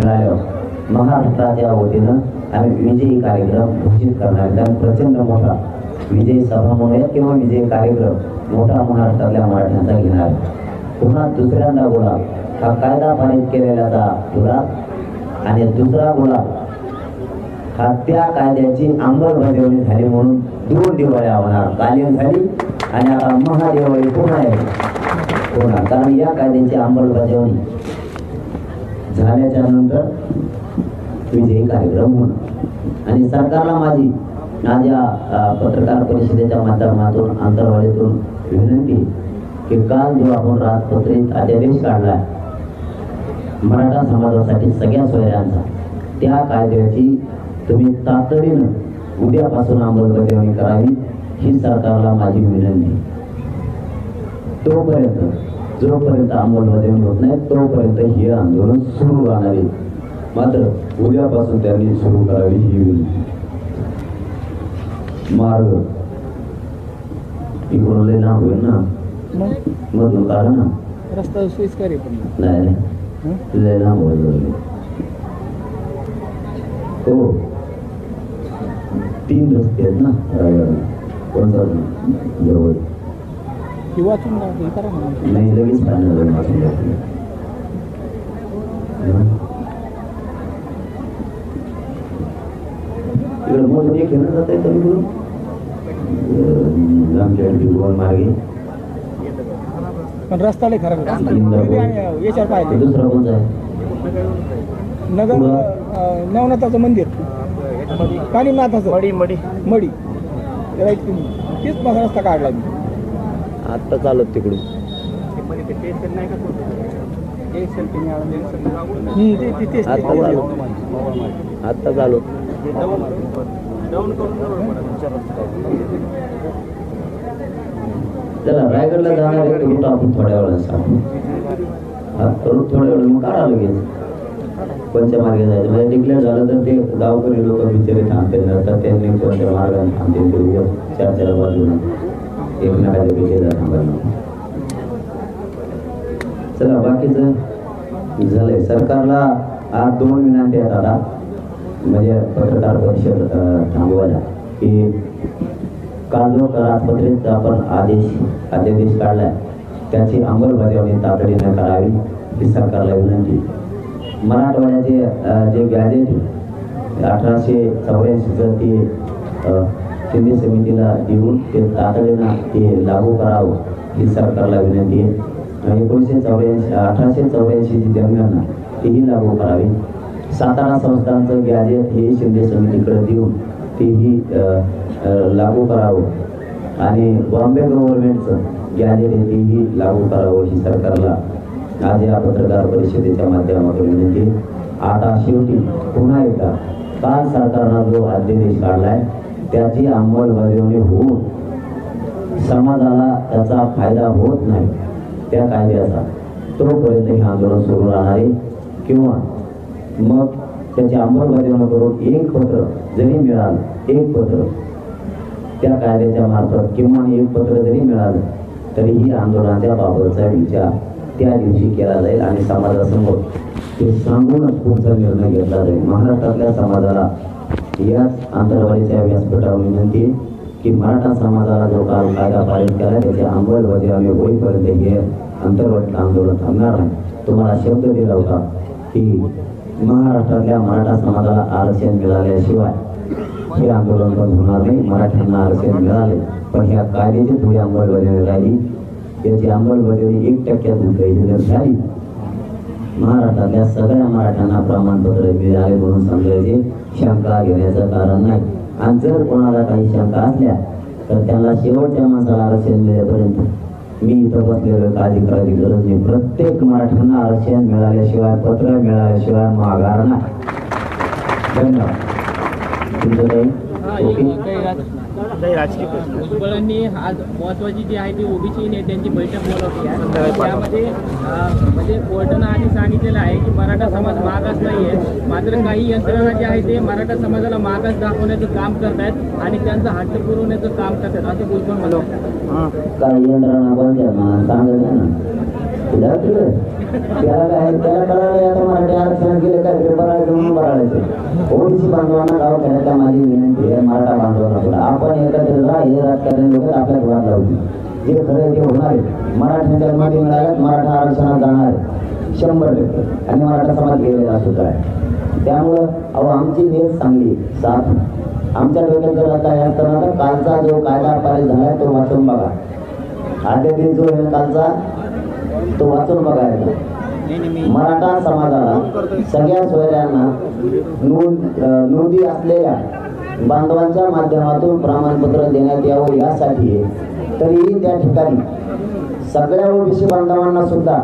मिळाल्यावर महाराष्ट्राच्या वतीनं आम्ही विजयी कार्यक्रम घोषित करणार कारण प्रचंड मोठा विजयी सभा म्हणूया किंवा विजयी कार्यक्रम मोठा महाराष्ट्रातल्या मराठ्यांचा घेणार आहे. पुन्हा दुसऱ्यांदा गुलाब हा कायदा पारित केलेल्याचा गुलाब आणि दुसरा गुलाब हा त्या कायद्याची अंमलबजावणी झाली म्हणून दोन दिवाळ्या होणार तालीम झाली आणि आता महादिवाळी पुन्हा आहे पुन्हा कारण या कायद्याची अंमलबजावणी झाल्याच्यानंतर विजयी कार्यक्रम होणार. आणि सरकारला माझी माझ्या पत्रकार परिषदेच्या माध्यमातून अंतरवाडीतून विनंती की काल जो आपण राजपत्रित अध्यादेश काढला मराठा समाजासाठी सगळ्या सोयऱ्यांचा त्या कायद्याची तुम्ही तातडीनं उद्यापासून अंमलबजावणी करावी ही सरकारला माझी विनंती तोपर्यंत जोपर्यंत अंमलबजावणी होत नाही. तोपर्यंत हे आंदोलन सुरू राहणार आहे. मात्र उद्यापासून त्यांनी सुरू करावी ही विनंती. मार्ग. इकडून लय लांब होईल ना? मधून काढा ना. रस्ता सोयीस्कर नाही हं? लय लांब होईल हो. तीन रस्ते आहेत ना रायगडला. कोणता? ही वाचून ना हे करा ना नाही लगेच फायनल होईल वाचून टाकूया. इकडं मोठं एक घेणं जात आहे तरी करून आमच्या भिगवण मार्गे पण रस्ता लय खराब याच्यावर पाहिजे दुसरा कोणता आहे? नगर नवनाथाचं मंदिर. कालीनाथाचं. मडी मडी. मडी. राईट तुम्ही. तेच माझा रस्ता काढला मी. आत्ता चालत तिकडून. हम्म, ते- ते- तेच- आता तेच- चालू. आत्ता चालू चला रायगडला जाणार आहे रूट आपण थोड्या वेळा सांगू. रूट थोड्या वेळ मग काढा लगेच कोणत्या मार्गे जायचं? म्हणजे डिक्लेअर झालं तर ते गावकरी लोक बिचारे थांबते नंतर त्यांनी कोणत्या मार्गाने थांबते ते चार चार बाजून एकमेकाच्या पेशेला थांबायला चला बाकीचं झालंय. सरकारला आज दोन विनंती आहेत आता. म्हणजे पत्रकार परिषद थांबवायला. की काल जो आपण आदेश अध्यादेश काढलाय. त्याची अंमलबजावणी तातडीने करावी ही सरकारला विनंती. मराठवाड्याचे जे गॅजेट अठराशे चौऱ्याऐंशीचं ते अं, समितीला देऊन ते तातडीनं ते लागू करावं ही सरकारला विनंती आहे. आणि एकोणीसशे चौऱ्याऐंशी अठराशे चौऱ्याऐंशीची जनगणना तीही लागू करावी. सातारा संस्थांचं गॅजेट हे शिंदे समितीकडे देऊन तेही लागू करावं. आणि बॉम्बे गव्हर्नमेंटचं गॅजेट हे तेही लागू करावं ही सरकारला आज या पत्रकार परिषदेच्या माध्यमातून विनंती आता शेवटी पुन्हा एकदा काल सरकारनं जो अध्यादेश आहे त्याची अंमलबजावणी होऊन समाजाला त्याचा फायदा होत नाही. त्या कायद्याचा तोपर्यंत हे आंदोलन सुरू राहणार आहे. किंवा मग त्याची अंमलबजावणी करून एक पत्र जरी मिळालं एक पत्र त्या कायद्याच्या मार्फत किमान एक पत्र जरी मिळालं तरीही आंदोलनाच्या बाबतचा विचार त्या दिवशी केला जाईल आणि समाजासमोर ते सांगूनच पुढचा निर्णय घेतला जाईल. महाराष्ट्रातल्या समाजाला याच आंतरवाडीच्या व्यासपीठावर विनंती की मराठा समाजाला जो काल कायदा पारित केला त्याची अंमलबजावणी होईपर्यंत हे आंतरवाडीचं आंदोलन थांबणार नाही. तुम्हाला शब्द दिला होता की महाराष्ट्रातल्या मराठा समाजाला आरक्षण मिळाल्याशिवाय हे आंदोलन पण होणार नाही मराठ्यांना आरक्षण मिळाले. पण ह्या कायद्याची थोडी अंमलबजावणी राहिली. याची अंमलबजावणी एक टक्क्यातून काही जर झाली महाराष्ट्रातल्या सगळ्या मराठ्यांना प्रमाणपत्र मिळाले म्हणून समजायचे. शंका घेण्याचं कारण नाही. आणि जर कोणाला काही शंका असल्या तर त्यांना शेवटच्या माणसाला आरक्षण मिळेपर्यंत मी इथं बसलेलो काळजी गरज नाही प्रत्येक मराठ्यांना आरक्षण मिळाल्याशिवाय पत्र मिळाल्याशिवाय माघार नाही. धन्यवाद. तुमचं काही? ओके? भुजबळांनी आज महत्वाची जी आहे ती ओबीसी नेत्यांची बैठक बोलावली आहे. त्यामध्ये म्हणजे कोर्टानं आधी सांगितलेलं आहे की मराठा समाज मागास नाही आहे. मात्र काही यंत्रणा जी आहे ते मराठा समाजाला मागास दाखवण्याचं काम करतायत आणि त्यांचा हट्ट पुरवण्याचं काम करतात असे भुजबळ म्हणतात काही यंत्रणा कोणत्या मला त्याला काय त्याला कळालं आता मराठी आरक्षण गेले काय ते बरायचं म्हणून बरायचं ओबीसी बांधवांना गावखेड्यातल्या माझी विनंती आहे मराठा बांधवांना सुद्धा आपण एकत्र राहा हे राजकारणी लोक आपल्या घरात लावतील जे खरं ते होणार आहे. मराठ्यांच्या मध्ये मिळाल्यात मराठा आरक्षणात जाणार शंभर टक्के आणि मराठा समाज गेलेला सुद्धा आहे. त्यामुळं अहो आमची नेत चांगली आहे, साथ आमच्या डोक्यात जर काय असताना तर कालचा जो कायदा पारित झालाय तो वाचून बघा. आद्य दिन जो आहे कालचा तो वाचून बघायचा. मराठा समाजाला सगळ्या सोयऱ्यांना नोंद नोंदी असलेल्या बांधवांच्या माध्यमातून प्रमाणपत्र देण्यात यावं यासाठी तरीही त्या ठिकाणी सगळ्या ओबीसी बांधवांना सुद्धा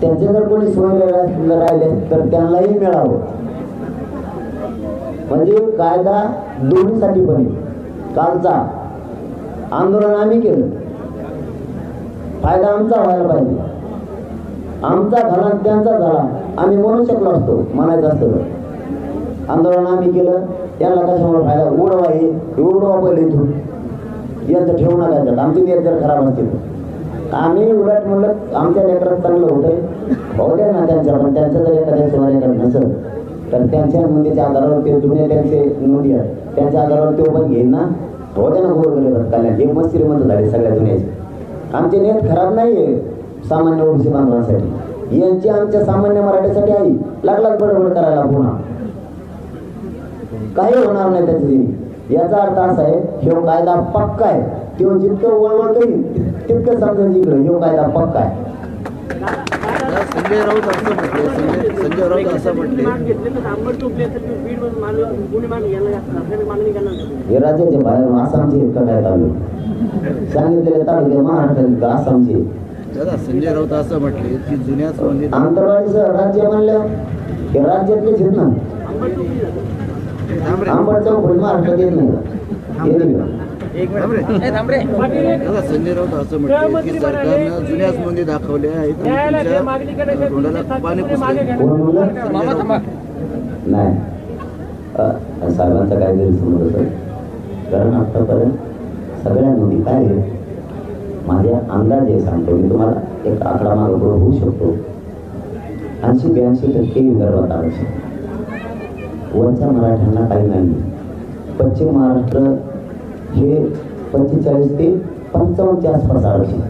त्यांचे जर कोणी सोयरे राहिले तर त्यांनाही मिळावं. म्हणजे कायदा दोन्हीसाठी बनेल. कालचा आंदोलन आम्ही केलं. फायदा आमचा व्हायला पाहिजे. आमचा झाला त्यांचा झाला आम्ही म्हणू शकलो असतो म्हणायचं असतं आंदोलन आम्ही केलं त्यांना कशामुळे फायदा? उडवा हे उडवा पहिले इथून यांचं ठेवू नका त्यात आमची नियत जर खराब असतील आम्ही उलट म्हणलं आमच्या लेकरात चांगलं होतंय. भाऊ द्या ना त्यांच्या पण त्यांचं जर एखाद्या सोनारेकडे नसेल तर त्यांच्या नोंदीच्या आधारावर ते जुने त्यांचे नोंदी आहेत. त्यांच्या आधारावर ते पण घेईन ना. हो द्या ना गोरगरीबात. कल्याण हे मस्त श्रीमंत झाले सगळ्या दुनियाचे. आमची नेत खराब नाही आहे सामान्य ओबीसी बांधवांसाठी. यांची आमच्या सामान्य मराठीसाठी आई. लागलाच बडबड करायला पुन्हा. काही होणार नाही त्याची याचा अर्थ असा आहे ह्यो कायदा पक्का आहे. तो जितकं वळवळ करील तितकं समजेल इकडं ह्यो कायदा पक्का आहे. संजय राऊत असं म्हटले संजय राऊत असं म्हटले. हे राज्याचे बाहेर आसामचे आहेत का काय तालुके सांगितलेले तालुके महाराष्ट्रातील का आसामचे. दादा संजय राऊत असं म्हटले की जुन्या संबंधित आंतरवाडीचं राज्य म्हणलं हे राज्यातलेच आहेत ना. महाराष्ट्रात येत नाही? दादा संजय राऊत असं म्हटले की सरकारनं जुन्या नोंदी दाखवल्या आहेत तोंडाला पाणी नाही. अ, साहेबांचा काय गैरसमज असेल कारण आतापर्यंत सगळ्या नोंदी काय आहे? माझ्या अंदाजे सांगतो मी तुम्हाला एक आकडा मार्ग होऊ शकतो. ऐंशी ब्याऐंशी टक्के विदर्भात आरक्षण. वरच्या मराठ्यांना काही नाही. पश्चिम महाराष्ट्र हे पंचेचाळीस ते पंचावन्नच्या आसपास आरक्षण.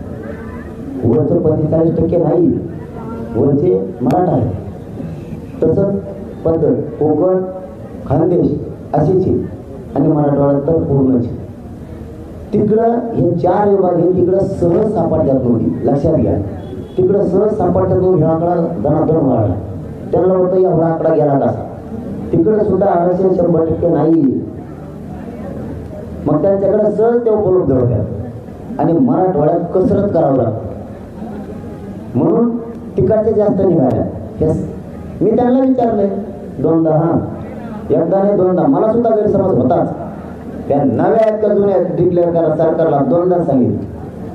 वरचं पंचेचाळीस टक्के नाही वरचे मराठा आहे तसंच पद्धत कोकण खानदेश अशीच आहे आणि मराठवाड्यात तर पूर्णच आहे. तिकडं हे चार विभाग हे तिकडं सहज सापडतात तुम्ही लक्षात घ्या. तिकडं सहज सापडतात नव्हती ह्या आकडा धनाधन वाढला त्यांना वाटतं एवढा आकडा गेला कसा तिकडं सुद्धा आरक्षण शंभर टक्के नाही. मग त्यांच्याकडे सहज ते उपलब्ध होत्या. आणि मराठवाड्यात कसरत करावं लागतं. म्हणून तिकडचे जास्त निघाल्या. हे मी त्यांना विचारलंय. दोनदा हा. एकदा नाही दोनदा. मला सुद्धा गैरसमज होताच. त्या नव्या आहेत का जुन्या डिक्लेअर करा सरकारला दोनदा सांगितलं.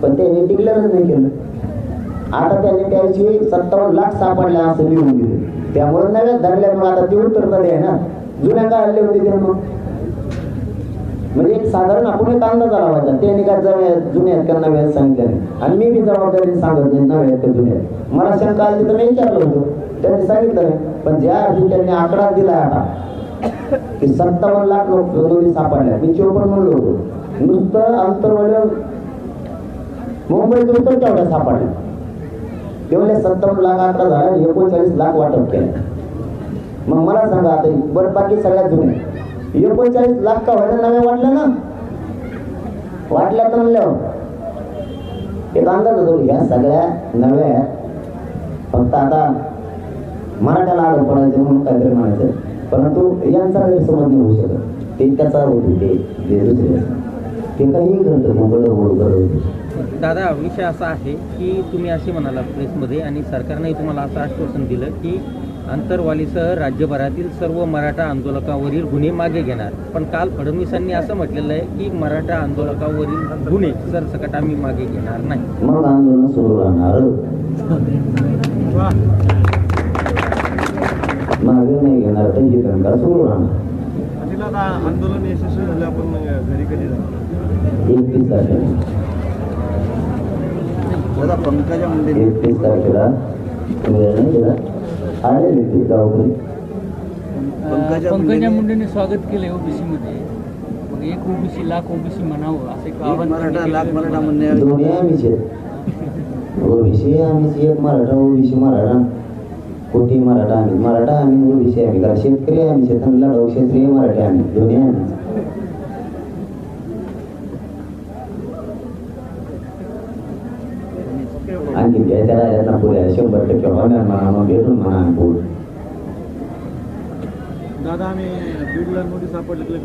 पण त्यांनी डिक्लेअरच नाही केलं. आता त्यांनी त्याची सत्तावन्न लाख सापडल्या असं लिहून दिलं. त्यामुळे नव्या धरल्यामुळे आता उत्तर उत्तरमध्ये आहे ना. जुन्या काय हल्ले होते ते मग? म्हणजे एक साधारण आपण एक अंदाज आला पाहिजे त्यांनी काय जवळ जुन्या आहेत का नव्या सांगितलं आणि मी बी जबाबदारी सांगत नाही नव्या आहेत का जुन्या मला शंका आली तर मी विचारलं होतं. त्यांनी सांगितलं नाही. पण ज्या अर्थी त्यांनी आकडा दिला आता की सत्तावन्न लाख लोक नोंदी सापडल्या मी चोपन्न म्हणलो होतो. नुसतं अंतरवाड्या मुंबईत उत्तर तेवढ्या सापडल्या तेवढ्या सत्तावन्न लाख आता झाला एकोणचाळीस लाख वाटप केलं. मग मला सांगा आता बरं बाकी सगळ्यात जुने. एकोणचाळीस लाख का व्हायला नव्या वाटल्या ना? वाटल्या तर म्हणल्यावर एक अंदाज होतो ह्या सगळ्या नव्या फक्त आता मराठ्याला आलं पडायचं म्हणून काहीतरी म्हणायचं. परंतु यांचा गैरसमज नाही होऊ शकत. ते त्याचा होते ते जे दुसरे. ते काही करतं मोबाईल बोल करत दादा विषय असा आहे की तुम्ही असे म्हणाला प्रेसमध्ये आणि सरकारने तुम्हाला असं आश्वासन दिलं की आंतरवालीसह राज्यभरातील सर्व मराठा आंदोलकावरील गुन्हे मागे घेणार. पण काल फडणवीसांनी असं म्हटलेलं आहे की मराठा आंदोलकावरील गुन्हे सरसकट आम्ही मागे घेणार नाही. मग आंदोलन सुरू राहणार. सुरू राहणार आंदोलन यशस्वी झालं आपण घरी कधी एकतीस तारखेला. दादा पंकजा मुंडे. एकतीस तारखेला आलेले ते गावकरी. पंकजा पंकजा मुंडेंनी- स्वागत केलंय ओबीसी मध्ये. मग एक ओबीसी लाख ओबीसी म्हणावं असं मराठा लाख केलं मराठा. म्हणणे दोन्ही आम्हीच ओबीसी आम्हीच एक मराठा ओबीसी मराठा. कोटी मराठा आम्ही. मराठा आम्ही ओबीसी आम्ही. कारण शेतकरी आम्ही. शेतांना लढाऊ क्षेत्रीय मराठी आम्ही. दोन्ही आम्ही. आणखी घ्यायच्या राहिल्यात ना पुऱ्या शंभर टक्के होणार म्हणा मग भेटून म्हणा आम्ही दादा आम्ही बीडला नोटीस सापडले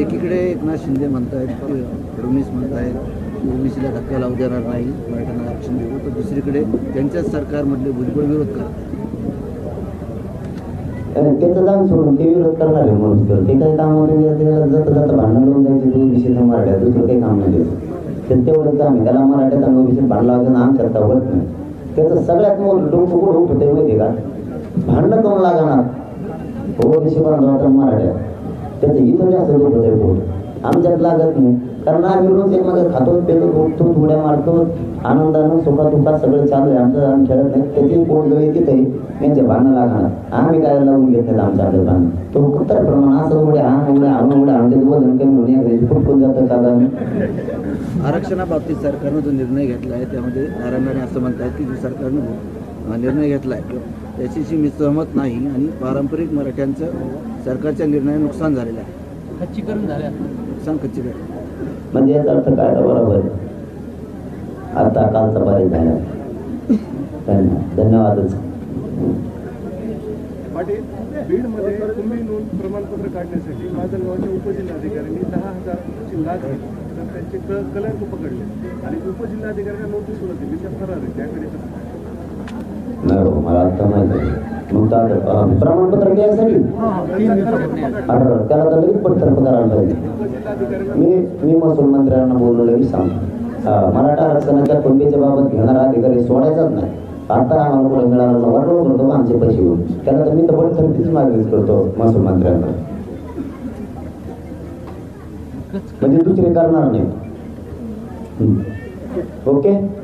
एकीकडे एकनाथ शिंदे म्हणतायत फडणवीस म्हणतायत. ओबीसीला धक्का लावू देणार नाही मराठ्यांना आरक्षण देऊ. तर दुसरीकडे त्यांच्याच सरकारमधले भुजबळ विरोध करतात त्यांचं त्याचं सोडून ते विरोध करणार आहे म्हणून तर. ते काही काम त्याला जाता जाता भांडण लावून जायचं दोन विषय मराठ्यात. दुसरं काही काम नाही तर तेवढंच काम आहे. त्याला मराठ्यात आणि ओबीसीत भांडण लावायचं ना करता होत नाही. त्याचं सगळ्यात मोठं डोकं कुठं ते माहिती आहे का? भांडणं करून लागणार? ओबीसी पण मराठ्यात त्याचं इथं जास्त डोकं ते आमच्यात लागत नाही. कारण आम्ही रोज एकमध्ये खातो पेतो उठतो उड्या मारतो आनंदानं सुखात दुखात सगळं चालू आहे. आमचं आम्ही खेळत नाही. त्याची पोट जवळ तिथे यांचे भांडणं लागणार. आम्ही काय लावून घेत नाही आमच्या आपलं भांडण? तो कुत्तर प्रमाण असं उड्या हा उड्या हा उड्या आमच्या वजन कमी होऊन एखाद्याची फुटकून जातं आम्ही? आरक्षणाबाबतीत सरकारनं जो निर्णय घेतला आहे त्यामध्ये नारायण असं म्हणतात की जो सरकारनं निर्णय घेतला आहे त्याच्याशी मी सहमत नाही आणि पारंपरिक मराठ्यांचं सरकारच्या निर्णयाने नुकसान झालेलं आहे. खच्चीकरण झालं. नुकसान खच्ची आहे म्हणजे याचा अर्थ काय तर बरोबर आहे. आता कालचा पारी झाला. त्यांना धन्यवादच. बीडमध्ये तुम्ही नोंद प्रमाणपत्र काढण्यासाठी माजलगावच्या उपजिल्हाधिकाऱ्यांनी दहा हजार लाच घेतली तर त्यांचे क कलंक पकडले. आणि उपजिल्हाधिकाऱ्यांना नोटीस सुद्धा दिली त्या फरार आहे त्याकडे नाही हो, मला आता माहिती प्रमाणपत्र घ्यायसाठी? अठरा त्याला तर लगेच पडतर करायला पाहिजे मी मी महसूल मंत्र्यांना सांगतो. अं, मराठा आरक्षणाच्या कोंडीच्या बाबत घेणारा अधिकारी सोडायचाच नाही. आता आम्हाला पुढे मिळाला वाटवत होतो आमचे पैसे घेऊन. त्याला तर मी तर पडतर तीच मागणीच करतो महसूल मंत्र्यांना. म्हणजे दुसरे करणार नाही. ओके?